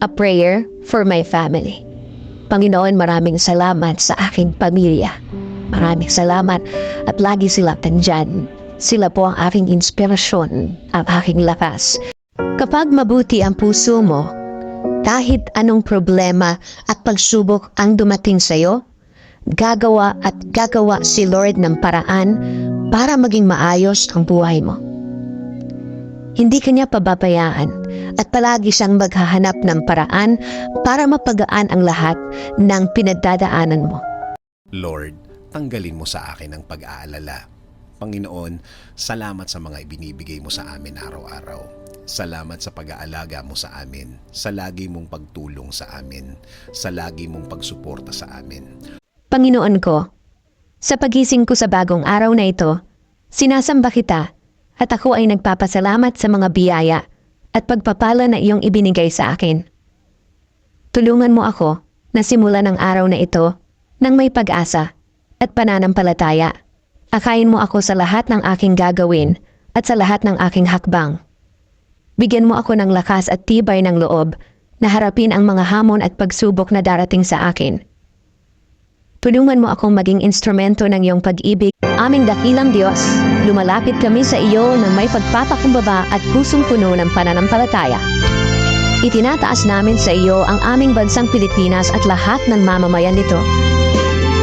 A prayer for my family. Panginoon, maraming salamat sa aking pamilya. Maraming salamat at lagi sila tandyan. Sila po ang aking inspirasyon, ang aking lakas. Kapag mabuti ang puso mo, kahit anong problema at pagsubok ang dumating sa'yo, gagawa at gagawa si Lord ng paraan para maging maayos ang buhay mo. Hindi kanya pababayaan at palagi siyang maghahanap ng paraan para mapagaan ang lahat ng pinagdadaanan mo. Lord, tanggalin mo sa akin ang pag-aalala. Panginoon, salamat sa mga ibinibigay mo sa amin araw-araw. Salamat sa pag-aalaga mo sa amin, sa lagi mong pagtulong sa amin, sa lagi mong pagsuporta sa amin. Panginoon ko, sa pagising ko sa bagong araw na ito, sinasamba kita at ako ay nagpapasalamat sa mga biyaya at pagpapala na iyong ibinigay sa akin. Tulungan mo ako na simulan ang araw na ito ng may pag-asa at pananampalataya. Akayin mo ako sa lahat ng aking gagawin at sa lahat ng aking hakbang. Bigyan mo ako ng lakas at tibay ng loob na harapin ang mga hamon at pagsubok na darating sa akin. Tulungan mo akong maging instrumento ng iyong pag-ibig. Aming dakilang Diyos, lumalapit kami sa iyo ng may pagpapakumbaba at pusong puno ng pananampalataya. Itinataas namin sa iyo ang aming bansang Pilipinas at lahat ng mamamayan nito.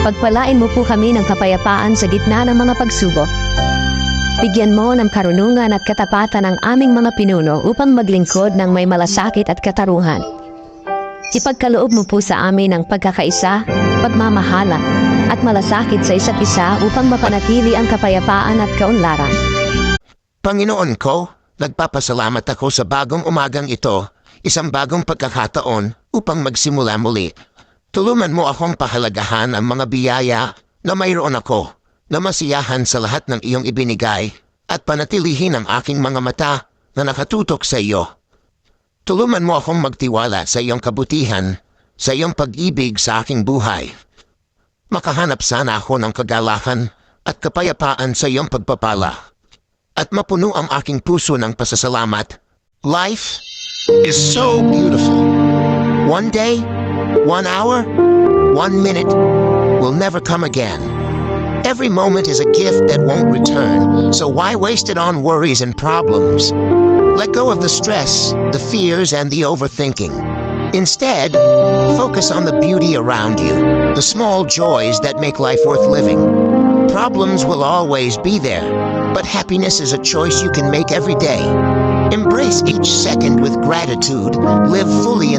Pagpalain mo po kami ng kapayapaan sa gitna ng mga pagsubok. Bigyan mo ng karunungan at katapatan ang aming mga pinuno upang maglingkod ng may malasakit at kataruhan. Ipagkaloob mo po sa amin ang pagkakaisa, pagmamahala, at malasakit sa isa't isa upang mapanatili ang kapayapaan at kaunlaran. Panginoon ko, nagpapasalamat ako sa bagong umagang ito, isang bagong pagkakataon upang magsimula muli. Tulungan mo akong pahalagahan ang mga biyaya na mayroon ako, na masiyahan sa lahat ng iyong ibinigay, at panatilihin ang aking mga mata na nakatutok sa iyo. Tulungan mo akong magtiwala sa iyong kabutihan, sa iyong pag-ibig sa aking buhay. Makahanap sana ako ng kagalakan at kapayapaan sa iyong pagpapala at mapuno ang aking puso ng pasasalamat. Life is so beautiful. One day, one hour, one minute will never come again. Every moment is a gift that won't return, so why waste it on worries and problems? Let go of the stress, the fears, and the overthinking. Instead, focus on the beauty around you, the small joys that make life worth living. Problems will always be there, but happiness is a choice you can make every day. Embrace each second with gratitude, live fully